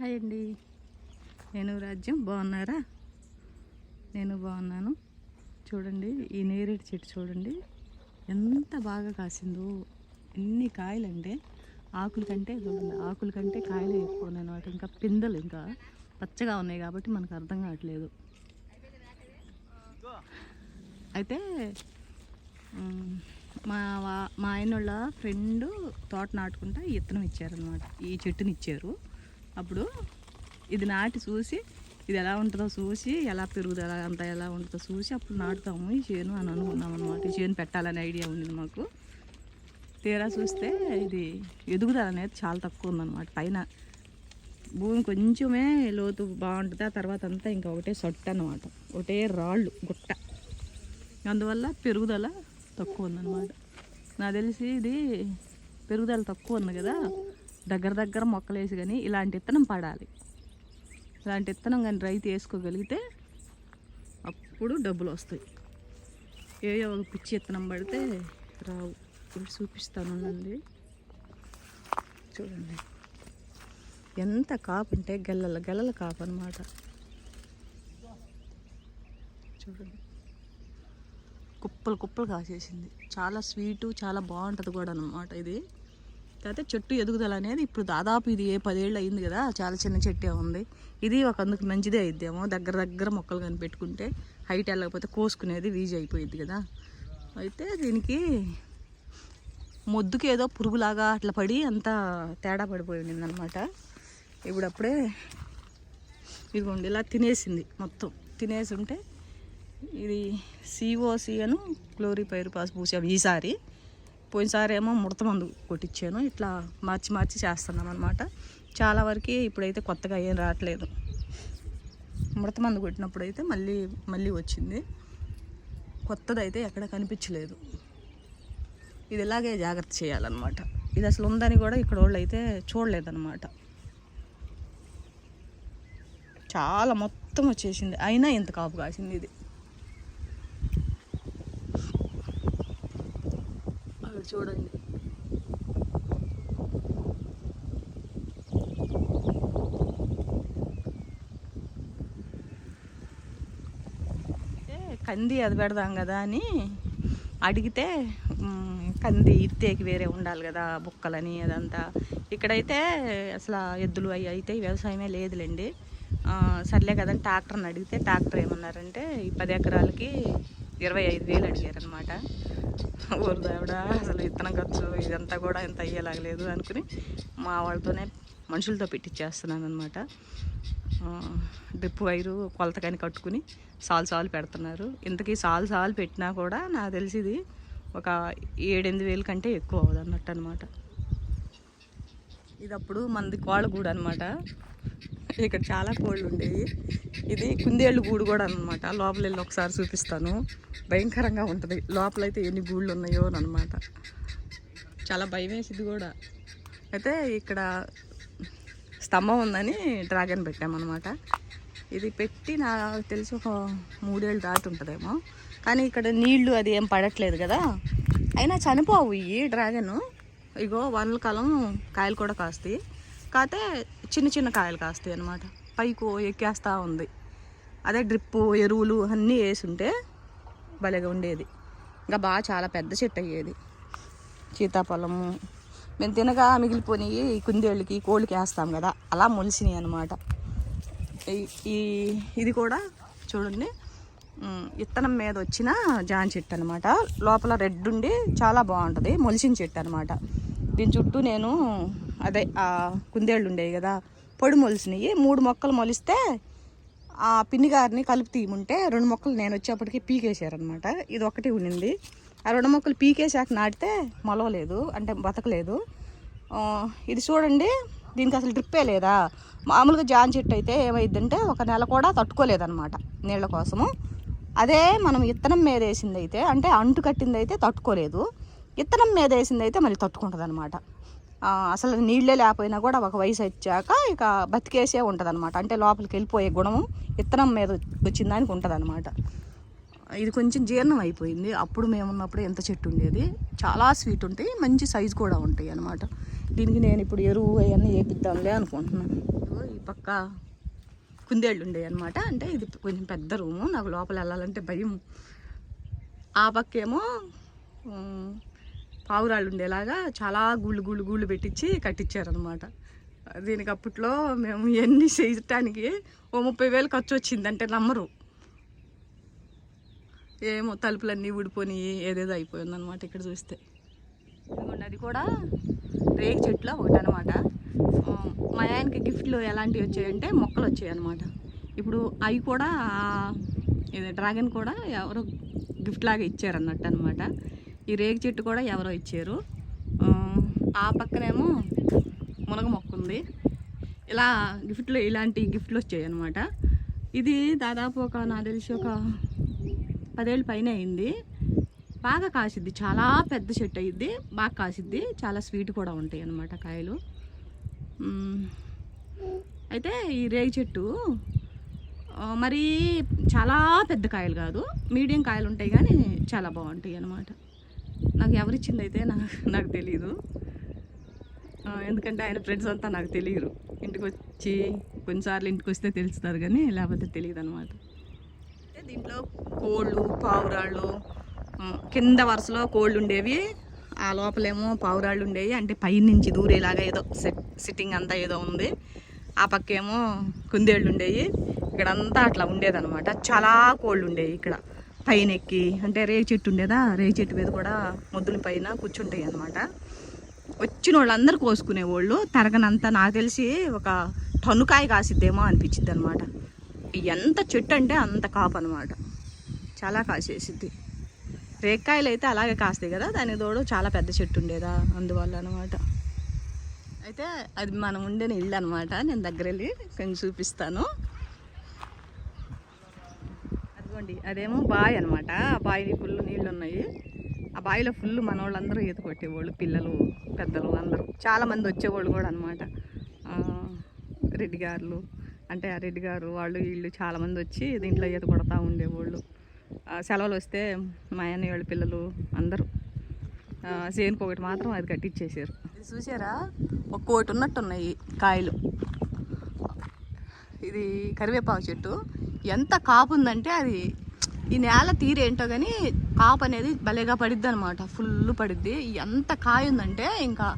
Hi అండి. నేను రాజ్యం బాగున్నారా? నేను బాగున్నాను. చూడండి ఈ నేరేడు చెట్టు చూడండి. ఎంత బాగా కాసిందో. ఎన్ని కాయలంటే ఆకుల కంటే చూడండి ఆకుల కంటే కాయలు ఎక్కువ అనమాట ఇంకా పిందెలు ఇంకా పచ్చగా ఉన్నాయి కాబట్టి మనకు అర్థం కావట్లేదు. అయితే మా వా- మా ఆయన వాళ్ళ ఫ్రెండ్ తోట నాటుకుంటా ఈ విత్తనం ఇచ్చారనమాట ఈ చెట్టుని ఇచ్చారు. అప్పుడు ఇది నాటి చూసి ఇది ఎలా ఉంటుందో చూసి ఎలా పెరుగుదల అంత ఎలా ఉంటుందో చూసి అప్పుడు నాటుతాము. ఈ చేను అని అనుకున్నాం అనమాట ఈ చేను పెట్టాలనే ఐడియా ఉంది మాకు. తీరా చూస్తే ఇది ఎదుగుదల అనేది చాలా తక్కువ ఉందన్నమాట. పైన భూమి కొంచెమే లోతు బాగుంటుంది. ఆ తర్వాత అంతా ఇంకా ఒకటే సొట్ట అనమాట ఒకటే రాళ్ళు గుట్ట. అందువల్ల పెరుగుదల తక్కువ ఉందన్నమాట. నాకు తెలిసి ఇది పెరుగుదల తక్కువ ఉంది కదా. దగ్గర దగ్గర మొక్కలు వేసి కానీ ఇలాంటి విత్తనం పడాలి. ఇలాంటి విత్తనం కానీ రైతు వేసుకోగలిగితే అప్పుడు డబ్బులు వస్తాయి. ఏయో ఒక పిచ్చి ఇత్తనం పడితే రావు. ఇప్పుడు చూపిస్తాను చూడండి. ఎంత కాపు అంటే గెల్లల గెల్లల కాపు అనమాట చూడండి. కుప్పలు కుప్పలు కాసేసింది. చాలా స్వీటు చాలా బాగుంటుంది కూడా అనమాట ఇది. కాకపోతే చెట్టు ఎదుగుదల అనేది ఇప్పుడు దాదాపు ఇది ఏ పదేళ్ళు అయింది కదా చాలా చిన్న చెట్టే ఉంది. ఇది ఒక అందుకు మంచిదే అయిద్దేమో. దగ్గర దగ్గర మొక్కలు కానీ పెట్టుకుంటే హైట్ వెళ్ళకపోతే కోసుకునేది వీజీ అయిపోయింది కదా. అయితే దీనికి మొద్దుకి ఏదో పురుగులాగా అట్లా పడి అంతా తేడా పడిపోయింది అనమాట ఇప్పుడు అప్పుడే ఇదిగోండి ఇలా తినేసింది మొత్తం. తినేసి ఉంటే ఇది సిఓసి అను క్లోరిపైర్ పాస్ పూసాం ఈసారి పోయినసారేమో ముడత మందు కొట్టించాను ఇట్లా మార్చి మార్చి చేస్తున్నాం అనమాట చాలా వరకు ఇప్పుడైతే కొత్తగా ఏం రావట్లేదు. ముడత మందు కొట్టినప్పుడు అయితే మళ్ళీ మళ్ళీ వచ్చింది. కొత్తదైతే ఎక్కడ కనిపించలేదు. ఇది ఇలాగే జాగ్రత్త చేయాలన్నమాట. ఇది అసలు ఉందని కూడా ఇక్కడ వాళ్ళు అయితే చూడలేదన్నమాట. చాలా మొత్తం వచ్చేసింది. అయినా ఇంత కాపు కాసింది ఇది. అసలు చూడండి. కంది అది పెడదాం కదా అని అడిగితే కంది ఇత్తేకి వేరే ఉండాలి కదా బుక్కలని అదంతా. ఇక్కడైతే అసలు ఎద్దులు అవి అయితే వ్యవసాయమే లేదులేండి. సర్లే కదని ట్రాక్టర్ని అడిగితే ట్రాక్టర్ ఏమన్నారంటే ఈ పది ఎకరాలకి ఇరవై ఐదు వేలు అడిగారనమాట ఊరు దావిడ అసలు ఇత్తనం ఖర్చు ఇదంతా కూడా ఎంత అయ్యేలాగలేదు అనుకుని మా వాళ్ళతోనే మనుషులతో పెట్టించేస్తున్నాను అనమాట డ్రిప్ వైరు కొలతకని కట్టుకుని సాల్ సాల్ పెడుతున్నారు. ఇంతకీ సాల్ సాల్ పెట్టినా కూడా నాకు తెలిసి ఇది ఒక ఏడెనిమిది వేల కంటే ఎక్కువ అవ్వదు అన్నట్టు అనమాట ఇది అప్పుడు మనది కోళ్ళగూడు అనమాట ఇక్కడ చాలా కోళ్ళు ఉండేవి. ఇది కుందేళ్ళు గూడు కూడా అనమాట లోపల వెళ్ళి ఒకసారి చూపిస్తాను. భయంకరంగా ఉంటుంది. లోపలైతే ఎన్ని గూళ్ళు ఉన్నాయో అనమాట చాలా భయం వేసింది కూడా. అయితే ఇక్కడ స్తంభం ఉందని డ్రాగన్ పెట్టామన్నమాట. ఇది పెట్టి నాకు తెలిసి ఒక మూడేళ్ళు దాటి ఉంటుందేమో. కానీ ఇక్కడ నీళ్ళు అది ఏం పడట్లేదు కదా. అయినా చనిపోవు ఈ డ్రాగన్. ఇగో వనల కాలం కాయలు కూడా కాస్తాయి. కాతే చిన్న చిన్న కాయలు కాస్తాయి అనమాట పైకు ఎక్కేస్తూ ఉంది. అదే డ్రిప్పు ఎరువులు అన్నీ వేసుంటే భలేగా ఉండేది. ఇంకా బాగా చాలా పెద్ద చెట్టు అయ్యేది. సీతాఫలము. మేము తినగా మిగిలిపోయి కుందేళ్ళకి కోళ్ళకి వేస్తాం కదా. అలా మొలిసినాయి అనమాట ఈ ఇది కూడా చూడండి. ఇత్తనం మీద వచ్చిన జాన్ చెట్టు అనమాట లోపల రెడ్ ఉండి చాలా బాగుంటుంది. మొలిసిన చెట్టు అనమాట దీని చుట్టూ నేను అదే కుందేళ్ళు ఉండేవి కదా పొడి మొలిసినవి మూడు మొక్కలు మొలిస్తే ఆ పిన్ని గారిని కలిపి తీయమంటే రెండు మొక్కలు నేను వచ్చేప్పటికి పీకేశారనమాట ఇది ఒకటి ఉండింది. ఆ రెండు మొక్కలు పీకేశాక నాటితే మొలవలేదు అంటే బతకలేదు. ఇది చూడండి దీనికి అసలు డ్రిప్పే లేదా? మామూలుగా జాన్ చెట్టు అయితే ఏమైందంటే ఒక నెల కూడా తట్టుకోలేదన్నమాట నీళ్ళ కోసము. అదే మనం ఇత్తనం మీద వేసింది అయితే అంటే అంటు కట్టింది అయితే తట్టుకోలేదు. ఇత్తనం మీద వేసింది అయితే మళ్ళీ తట్టుకుంటుంది అనమాట అసలు నీళ్ళే లేకపోయినా కూడా ఒక వయసు వచ్చాక ఇక బతికేసే ఉంటుంది అనమాట అంటే లోపలికి వెళ్ళిపోయే గుణము ఇత్తనం మీద వచ్చిన దానికి ఉంటుంది అనమాట ఇది కొంచెం జీర్ణం అయిపోయింది. అప్పుడు మేము ఉన్నప్పుడు ఎంత చెట్టు ఉండేది. చాలా స్వీట్ ఉంటాయి మంచి సైజు కూడా ఉంటాయి అనమాట దీనికి నేను ఇప్పుడు ఎరువు అవన్నీ వేపిద్దాంలే అనుకుంటున్నాను. ఈ పక్క కుందేళ్ళు ఉండేవి అనమాట అంటే ఇది కొంచెం పెద్ద రూము నాకు లోపల వెళ్ళాలంటే భయం. ఆ పక్కేమో పావురాళ్ళు ఉండేలాగా చాలా గుళ్ళు గుళ్ళు గుళ్ళు పెట్టించి కట్టించారనమాట దీనికి అప్పట్లో మేము ఇవన్నీ చేయటానికి ఓ ముప్పై వేలు ఖర్చు వచ్చింది అంటే నమ్మరు. ఏమో తలుపులన్నీ ఊడిపోయి ఏదేదో అయిపోయిందనమాట ఇక్కడ చూస్తే. అది కూడా రేగి చెట్లు ఒకటి అనమాట మా ఆయనకి గిఫ్ట్లు ఎలాంటివి వచ్చాయంటే మొక్కలు వచ్చాయి అనమాట ఇప్పుడు అవి కూడా ఇది డ్రాగన్ కూడా ఎవరో గిఫ్ట్ లాగా ఇచ్చారన్నట్టు అనమాట ఈ రేగి చెట్టు కూడా ఎవరో ఇచ్చారు. ఆ, పక్కనేమో మునగ మొక్క ఉంది. ఇలా గిఫ్ట్లు ఇలాంటి గిఫ్ట్లు వచ్చాయి అనమాట ఇది దాదాపు ఒక నాకు తెలిసి ఒక పదేళ్ళు పైన అయింది. బాగా కాసిద్ది. చాలా పెద్ద చెట్టు అయ్యిద్ది. బాగా కాసిద్ది. చాలా స్వీట్ కూడా ఉంటాయి అన్నమాట కాయలు. అయితే ఈ రేగి చెట్టు మరి చాలా పెద్ద కాయలు కాదు. మీడియం కాయలు ఉంటాయి కానీ చాలా బాగుంటాయి అన్నమాట. నాకు ఎవరిచ్చింది అయితే నాకు నాకు తెలియదు ఎందుకంటే ఆయన ఫ్రెండ్స్ అంతా నాకు తెలియరు. ఇంటికి వచ్చి కొన్నిసార్లు ఇంటికి వస్తే తెలుస్తారు కానీ లేకపోతే తెలియదు అనమాట దీంట్లో కోళ్ళు పావురాళ్ళు కింద వరుసలో కోళ్ళు ఉండేవి. ఆ లోపలేమో పావురాళ్ళు ఉండేవి అంటే పైనుంచి దూరేలాగా ఏదో సెట్ సిట్టింగ్ అంతా ఏదో ఉంది. ఆ పక్కేమో కుందేళ్ళు ఉండేవి ఇక్కడ అంతా అట్లా ఉండేదనమాట చాలా కోళ్ళు ఉండేవి ఇక్కడ. పైన ఎక్కి అంటే రేయి చెట్టు ఉండేదా? రేయి చెట్టు మీద కూడా మొద్దుల పైన కూర్చుంటాయి అనమాట వచ్చిన వాళ్ళందరూ కోసుకునేవాళ్ళు. తరగనంతా నాకు తెలిసి ఒక టన్నుకాయ కాసిద్దేమో అనిపించింది అనమాట ఎంత చెట్టు అంటే అంత కాపు అనమాట చాలా కాసేసిద్ది. రేక్కాయలు అయితే అలాగే కాస్తాయి కదా? దాని తోడు చాలా పెద్ద చెట్టు ఉండేదా? అందువల్ల అనమాట అయితే అది మనం ఉండే ఇల్లు అనమాట నేను దగ్గర వెళ్ళి కొంచెం చూపిస్తాను. అదిగోండి అదేమో బావి అనమాట ఆ బావి ఫుల్ నీళ్ళు ఉన్నాయి ఆ బావిలో ఫుల్ మన వాళ్ళందరూ ఈత కొట్టేవాళ్ళు పిల్లలు పెద్దలు అందరూ. చాలామంది వచ్చేవాళ్ళు కూడా అనమాట రెడ్డి గారులు. అంటే ఆ రెడ్డి గారు వాళ్ళు వీళ్ళు చాలామంది వచ్చి దీంట్లో ఈత కొడతా ఉండేవాళ్ళు. సెలవులు వస్తే మా అన్నయ్య వాళ్ళ పిల్లలు అందరూ సేనుకు ఒకటి మాత్రం అది కట్టించేసారు చూసారా? ఒక కోటి ఉన్నట్టు ఉన్నాయి కాయలు. ఇది కరివేపాకు చెట్టు. ఎంత కాపు ఉందంటే అది ఈ నేల తీరేంటో కానీ కాపు అనేది భలేగా పడిద్ది అనమాట ఫుల్ పడిద్ది. ఎంత కాయ ఉందంటే ఇంకా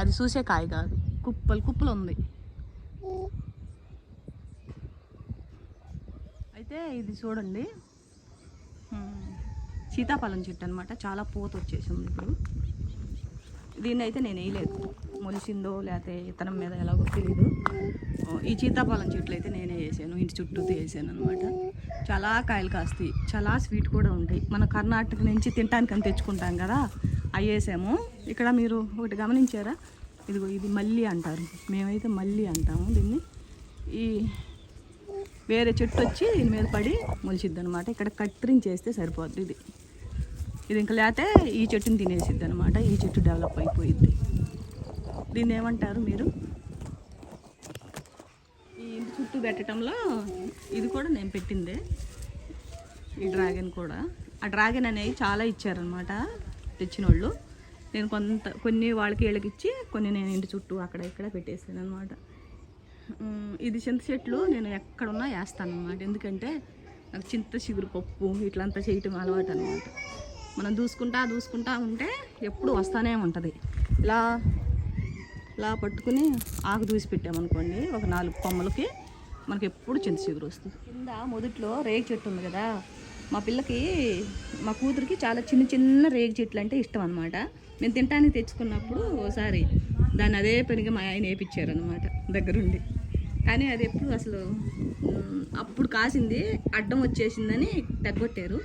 అది చూసే కాయ కాదు. కుప్పలు కుప్పలు ఉంది. అయితే ఇది చూడండి. సీతాఫలం చెట్టు అనమాట చాలా పూత వచ్చేసింది ఇప్పుడు. దీన్ని అయితే నేను వేయలేదు. మొలిసిందో లేకపోతే ఇతనం మీద ఎలాగో తెలీదు. ఈ సీతాఫలం చెట్లు అయితే నేనే వేసాను. ఇంటి చుట్టూ వేసాను అనమాట చాలా కాయలు కాస్తాయి. చాలా స్వీట్ కూడా ఉంటాయి. మన కర్ణాటక నుంచి తినడానికి అని తెచ్చుకుంటాం కదా అవి వేసాము. ఇక్కడ మీరు ఒకటి గమనించారా? ఇదిగో ఇది మల్లి అంటారు. మేమైతే మల్లి అంటాము దీన్ని. ఈ వేరే చెట్టు వచ్చి దీని మీద పడి మొలిచిద్ది అనమాట ఇక్కడ కత్తిరించేస్తే సరిపోద్ది ఇది. ఇది ఇంకా లేకపోతే ఈ చెట్టుని తినేసిద్ది అనమాట ఈ చెట్టు డెవలప్ అయిపోయింది దీన్ని ఏమంటారు మీరు? ఈ ఇంటి చుట్టూ పెట్టడంలో ఇది కూడా నేను పెట్టిందే. ఈ డ్రాగన్ కూడా. ఆ డ్రాగన్ అనేవి చాలా ఇచ్చారనమాట తెచ్చిన వాళ్ళు నేను కొంత కొన్ని వాళ్ళకి వీళ్ళకి ఇచ్చి కొన్ని నేను ఇంటి చుట్టూ అక్కడ ఇక్కడ పెట్టేసాను అనమాట ఇది చింత చెట్లు నేను ఎక్కడున్నా వేస్తాను అనమాట ఎందుకంటే నాకు చింత చిగురు పప్పు ఇట్లంతా చేయటం అలవాటు అనమాట మనం దూసుకుంటా దూసుకుంటా ఉంటే ఎప్పుడు వస్తానే ఉంటుంది. ఇలా ఇలా పట్టుకుని ఆకు దూసి పెట్టామనుకోండి ఒక నాలుగు కొమ్మలకి మనకి ఎప్పుడు చింత చిగురు వస్తుంది. కింద మొదట్లో రేగి చెట్టు ఉంది కదా మా పిల్లకి మా కూతురికి చాలా చిన్న చిన్న రేగి చెట్లు అంటే ఇష్టం అనమాట మేము తింటానికి తెచ్చుకున్నప్పుడు ఓసారి దాన్ని అదే పనిగా మా ఆయన వేయించారనమాట దగ్గరుండి. కానీ అది ఎప్పుడు అసలు అప్పుడు కాసింది అడ్డం వచ్చేసిందని తగ్గొట్టారు.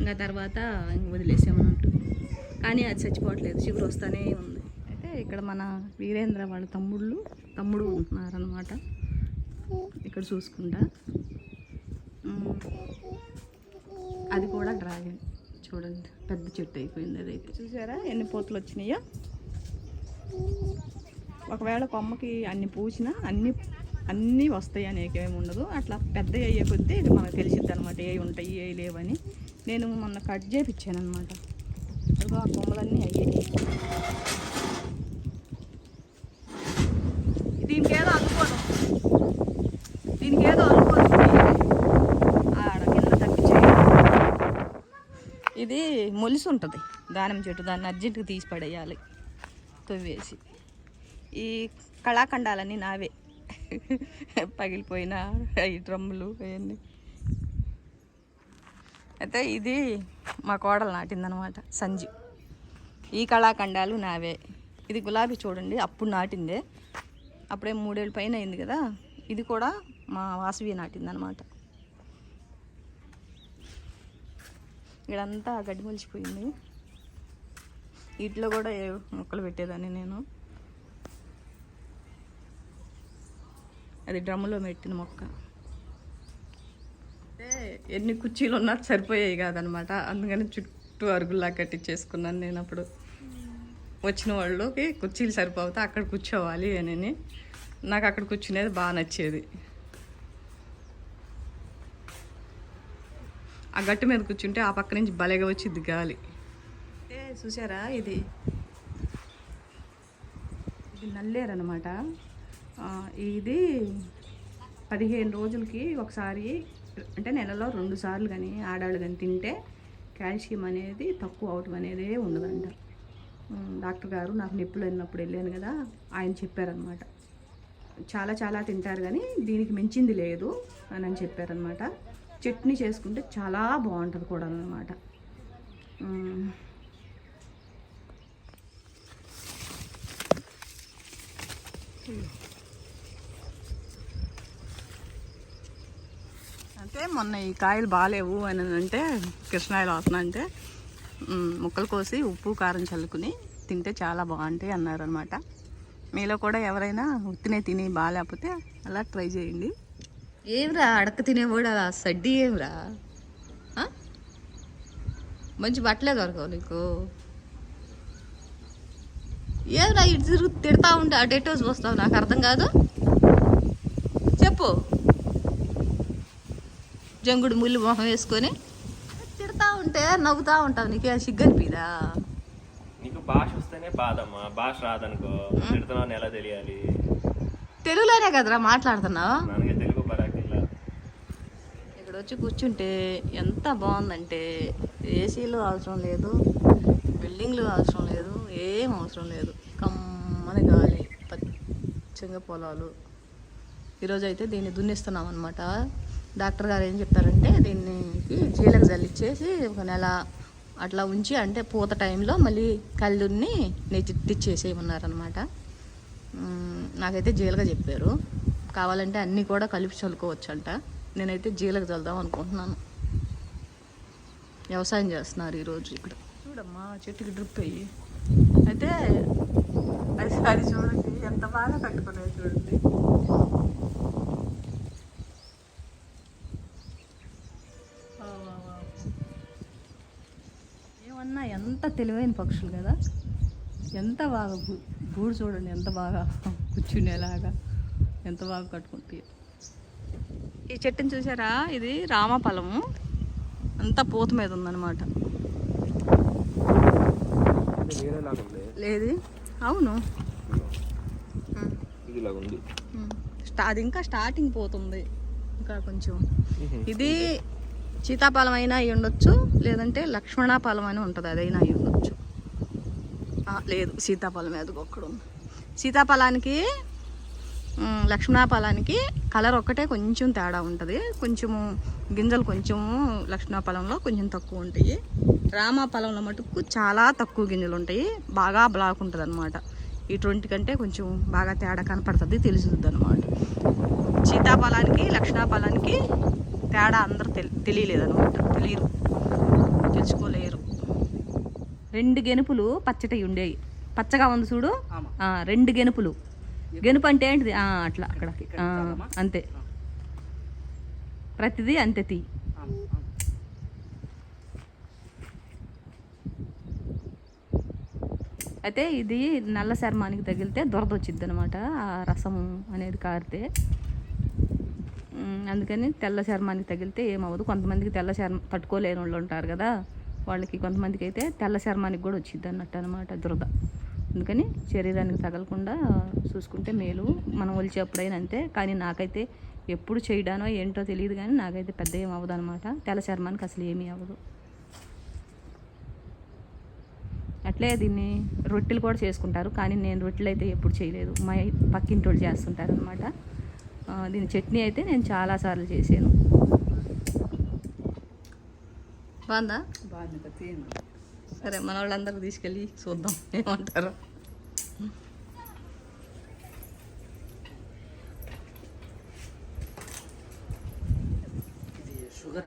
ఇంకా తర్వాత ఇంక వదిలేసామన్నట్టు కానీ అది చచ్చిపోవట్లేదు. చిగురు వస్తానే ఉంది. అయితే ఇక్కడ మన వీరేంద్ర వాళ్ళ తమ్ముళ్ళు తమ్ముడు ఉంటున్నారనమాట ఇక్కడ చూసుకుంటా. అది కూడా డ్రాగన్. చూడండి పెద్ద చెట్టు అయిపోయింది అదైతే. చూసారా? ఎన్ని పూతలు వచ్చినాయో? ఒకవేళ కొమ్మకి అన్ని పూసినా అన్ని అన్నీ వస్తాయి అనేకేమి ఉండదు. అట్లా పెద్ద అయ్యే కొద్దీ ఇది మనకు తెలిసిద్ది అనమాట ఏ ఉంటాయి ఏ లేవని. నేను మొన్న కట్ చేపించాను అనమాట ఆ కొమ్మలన్నీ అయ్యాయి. దీనికి ఏదో అనుకోను. దీనికి ఏదో ఆడ కింద తప్పించేయి. ఇది మొలిసి ఉంటుంది. దానిమ్మ చెట్టు దాన్ని అర్జెంటుగా తీసి పడేయాలి. తవ్వేసి. ఈ కళాఖండాలన్నీ నావే. పగిలిపోయిన ఈ డ్రమ్ములు అవన్నీ. అయితే ఇది మా కోడలు నాటిందనమాట సంజు. ఈ కళాఖండాలు నావే. ఇది గులాబీ చూడండి అప్పుడు నాటిందే. అప్పుడే మూడేళ్ళ పైన అయింది కదా. ఇది కూడా మా వాసవి నాటిందనమాట. ఇక్కడంతా గడ్డి మొలిచిపోయింది. వీటిలో కూడా మొక్కలు పెట్టేదాన్ని నేను. అది డ్రమ్ములో పెట్టిన మొక్క. అంటే ఎన్ని కుర్చీలు ఉన్నా సరిపోయాయి కాదనమాట. అందుకని చుట్టూ అరుగుల్లా కట్టించేసుకున్నాను నేను అప్పుడు. వచ్చిన వాళ్ళకి కుర్చీలు సరిపోతే అక్కడ కూర్చోవాలి అని. నాకు అక్కడ కూర్చునేది బాగా నచ్చేది. ఆ గట్టు మీద కూర్చుంటే ఆ పక్క నుంచి భలేగా వచ్చింది గాలి. ఏ చూసారా ఇది? ఇది నల్లేరు అనమాట ఇది పదిహేను రోజులకి ఒకసారి అంటే నెలలో రెండు సార్లు కానీ ఆడాళ్ళు కానీ తింటే కాల్షియం అనేది తక్కువ అవటం అనేది ఉండదంట. డాక్టర్ గారు నాకు నొప్పులు అయినప్పుడు వెళ్ళాను కదా ఆయన చెప్పారనమాట చాలా చాలా తింటారు కానీ దీనికి మించింది లేదు అని అని చెప్పారనమాట చట్నీ చేసుకుంటే చాలా బాగుంటుంది కూడా అనమాట అయితే మొన్న ఈ కాయలు బాగాలేవు అని అంటే కృష్ణాయలు వస్తున్నా అంటే ముక్కలు కోసి ఉప్పు కారం చల్లుకుని తింటే చాలా బాగుంటాయి అన్నారనమాట మీలో కూడా ఎవరైనా ఉత్తినే తిని బాగాలేకపోతే అలా ట్రై చేయండి. ఏమిరా అడక తినేవాడు అలా సడ్డీ ఏమిరా? మంచి బట్టలే దొరకవు నీకు. ఏమిరా ఇటు తిరుగు తిడతా ఉంటే అటు ఎటో వస్తావు నాకు అర్థం కాదు. చెప్పు. జంగుడు ముళ్ళు మొహం వేసుకొని తిడతా ఉంటే నవ్వుతా ఉంటావు నీకేం సిగ్గు అనిపిదా? నీకు భాష వస్తేనే బాధమ్మా. భాష రాదనుకో. తిడుతున్నావు ఎలా తెలియాలి? తెలుగులోనే కదరా మాట్లాడుతున్నావు? తెలుగు ఇక్కడ వచ్చి కూర్చుంటే ఎంత బాగుందంటే ఏసీలు అవసరం లేదు బిల్డింగ్లు అవసరం లేదు ఏం అవసరం లేదు. కమ్మని గాలి పచ్చంగా పొలాలు. ఈరోజు అయితే దీన్ని దున్నిస్తున్నాం అనమాట డాక్టర్ గారు ఏం చెప్పారంటే దీనికి జీలకు జల్లిచ్చేసి ఒక నెల అట్లా ఉంచి అంటే పూత టైంలో మళ్ళీ కళ్ళున్ని నెచ్చిచ్చేసేయమన్నారనమాట నాకైతే జీలగా చెప్పారు. కావాలంటే అన్నీ కూడా కలిపి చల్లుకోవచ్చు అంట నేనైతే జీలకు చల్దాం అనుకుంటున్నాను. వ్యవసాయం చేస్తున్నారు ఈరోజు ఇక్కడ. చూడమ్మా చెట్టుకి డ్రిప్ అయ్యి. అయితే అది అది చూడండి ఎంత బాగా కట్టుకునేది చూడండి. తెలివైన పక్షులు కదా. ఎంత బాగా గూడు చూడండి ఎంత బాగా కూర్చునేలాగా ఎంత బాగా కట్టుకుంటాయి ఈ చెట్టుని చూసారా? ఇది రామఫలము. అంతా పూత మీద ఉందన్నమాట. లేదు? అవును. అది ఇంకా స్టార్టింగ్ పోతుంది. ఇంకా కొంచెం. ఇది సీతాఫలం అయినా అయి ఉండొచ్చు లేదంటే లక్ష్మణాఫలం అని ఉంటుంది అదైనా అయి ఉండొచ్చు. లేదు సీతాఫలం అది ఒక్కడు ఉంది. సీతాఫలానికి లక్ష్మణాఫలానికి కలర్ ఒక్కటే కొంచెం తేడా ఉంటుంది. కొంచెము గింజలు కొంచెము లక్ష్మణాఫలంలో కొంచెం తక్కువ ఉంటాయి. రామాఫలంలో మటుకు చాలా తక్కువ గింజలు ఉంటాయి. బాగా బ్లాక్ ఉంటుంది అనమాట ఇటువంటి కంటే కొంచెం బాగా తేడా కనపడుతుంది తెలుసుద్ది అనమాట సీతాఫలానికి లక్ష్మణాఫలానికి తేడా అందరూ తెలి తెలియలేదన్నమాట తెలియరు తెలుసుకోలేరు. రెండు గెనుపులు పచ్చటి ఉండేవి పచ్చగా ఉంది చూడు. రెండు గెనుపులు. గెనుపు అంటే ఏంటిది? అట్లా అక్కడ అంతే. ప్రతిదీ అంతే తీ. అయితే ఇది నల్ల చర్మానికి తగిలితే దురద వచ్చింది అనమాట. ఆ రసము అనేది కారితే. అందుకని తెల్ల చర్మానికి తగిలితే ఏమవ్వదు. కొంతమందికి తెల్ల చర్మం తట్టుకోలేని వాళ్ళు ఉంటారు కదా వాళ్ళకి కొంతమందికి అయితే తెల్ల చర్మానికి కూడా వచ్చింది అన్నట్టు అనమాట దురద. అందుకని శరీరానికి తగలకుండా చూసుకుంటే మేలు. మనం ఒలిచేప్పుడైనా అంతే కానీ నాకైతే ఎప్పుడు చేయడానో ఏంటో తెలియదు కానీ నాకైతే పెద్ద ఏం అవ్వదు అనమాట తెల్ల చర్మానికి అసలు ఏమీ అవ్వదు. అట్లే దీన్ని రొట్టెలు కూడా చేసుకుంటారు కానీ నేను రొట్టెలు అయితే ఎప్పుడు చేయలేదు. మా పక్కింటి వాళ్ళు చేస్తుంటారు అనమాట దీని చట్నీ అయితే నేను చాలాసార్లు చేశాను. బాగుందా? తీయండి సరే మన వాళ్ళందరూ తీసుకెళ్ళి చూద్దాం. ఏమంటారు.